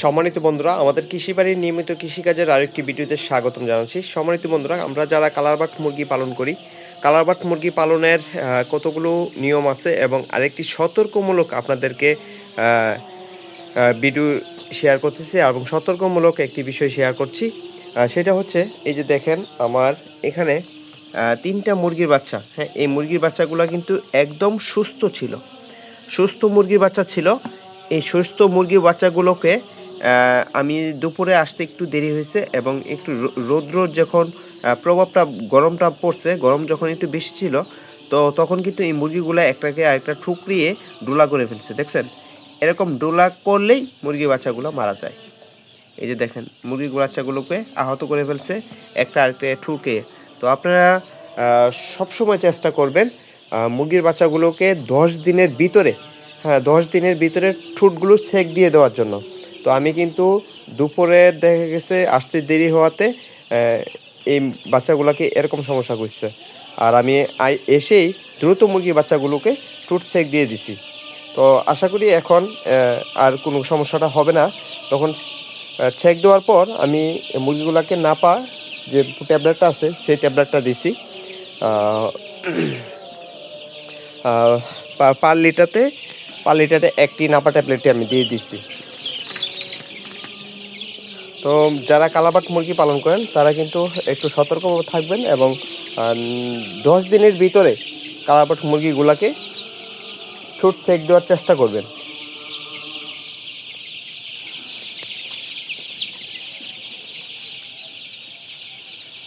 সম্মানিত বন্ধুরা, আমাদের কৃষিবাড়ির নিয়মিত কৃষিকাজের আরেকটি ভিডিওতে স্বাগতম জানাচ্ছি। সম্মানিত বন্ধুরা, আমরা যারা কালারবাট মুরগি পালন করি, কালারবাট মুরগি পালনের কতগুলো নিয়ম আছে এবং আরেকটি সতর্কমূলক আপনাদেরকে ভিডিও শেয়ার করতেছি এবং সতর্কমূলক একটি বিষয় শেয়ার করছি। সেটা হচ্ছে, এই যে দেখেন আমার এখানে তিনটা মুরগির বাচ্চা। হ্যাঁ এই মুরগির বাচ্চাগুলো কিন্তু একদম সুস্থ ছিল। সুস্থ মুরগির বাচ্চা ছিল। এই সুস্থ মুরগির বাচ্চাগুলোকে আমি দুপুরে আসতে একটু দেরি হয়েছে এবং একটু রো- রৌদ্র যখন প্রভাবটা গরমটা পড়ছে, গরম যখন একটু বেশি ছিল, তো তখন কিন্তু এই মুরগিগুলো একটাকে আরেকটা ঠুকরিয়ে ডোলা করে ফেলছে, দেখছেন? এরকম ডোলা করলেই মুরগি বাচ্চাগুলো মারা যায়। এই যে দেখেন মুরগি বাচ্চাগুলোকে আহত করে ফেলছে, একটা আরেকটা ঠুকে। তো আপনারা সবসময় চেষ্টা করবেন মুরগির বাচ্চাগুলোকে দশ দিনের ভিতরে হ্যাঁ দশ দিনের ভিতরে ঠুটগুলো সেক দিয়ে দেওয়ার জন্য। তো আমি কিন্তু দুপুরে দেখা গেছে আসতে দেরি হওয়াতে এই বাচ্চাগুলোকে এরকম সমস্যা করছে। আর আমি এসেই দ্রুত মুরগির বাচ্চাগুলোকে টুট সেক দিয়ে দিছি। তো আশা করি এখন আর কোনো সমস্যাটা হবে না। তখন চেক দেওয়ার পর আমি মুরগিগুলোকে নাপা যে ট্যাবলেটটা আছে, সেই ট্যাবলেটটা দিছি। পার লিটারতে, পার লিটারে একটি নাপা ট্যাবলেটটি আমি দিয়ে দিচ্ছি তো যারা কালাবাট মুরগি পালন করেন, তারা কিন্তু একটু সতর্ক থাকবেন এবং দশ দিনের ভিতরে কালাবাট মুরগিগুলাকে ঠোঁট সেক দেওয়ার চেষ্টা করবেন।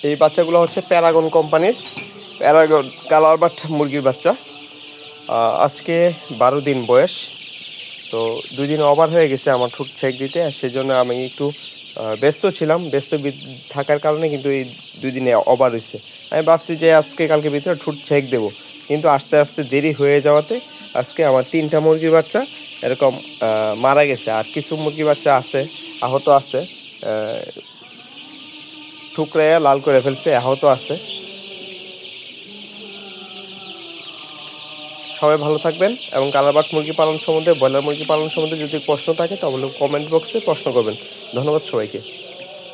এই বাচ্চাগুলো হচ্ছে প্যারাগন কোম্পানির, প্যারাগন কালারবাট মুরগির বাচ্চা। আজকে বারো দিন বয়স, তো দুই দিন ওভার হয়ে গেছে আমার ঠোঁট ছেক দিতে, সেজন্য আমি একটু ব্যস্ত ছিলাম, ব্যস্ত থাকার কারণে কিন্তু এই দুই দিনে অবার হয়েছে আমি ভাবছি যে আজকে কালকে ভিতরে ঠুট ছেক দেবো। কিন্তু আস্তে আস্তে দেরি হয়ে যাওয়াতে আজকে আমার তিনটা মুরগির বাচ্চা এরকম মারা গেছে। আর কিছু মুরগির বাচ্চা আছে, আহত আছে ঠুকরাইয়া লাল করে ফেলছে, আহত আছে। সবাই ভালো থাকবেন এবং কালারবাট মুরগি পালন সম্বন্ধে, ব্রয়লার মুরগি পালন সম্বন্ধে যদি প্রশ্ন থাকে, তাহলে কমেন্ট বক্সে প্রশ্ন করবেন। ধন্যবাদ সবাইকে।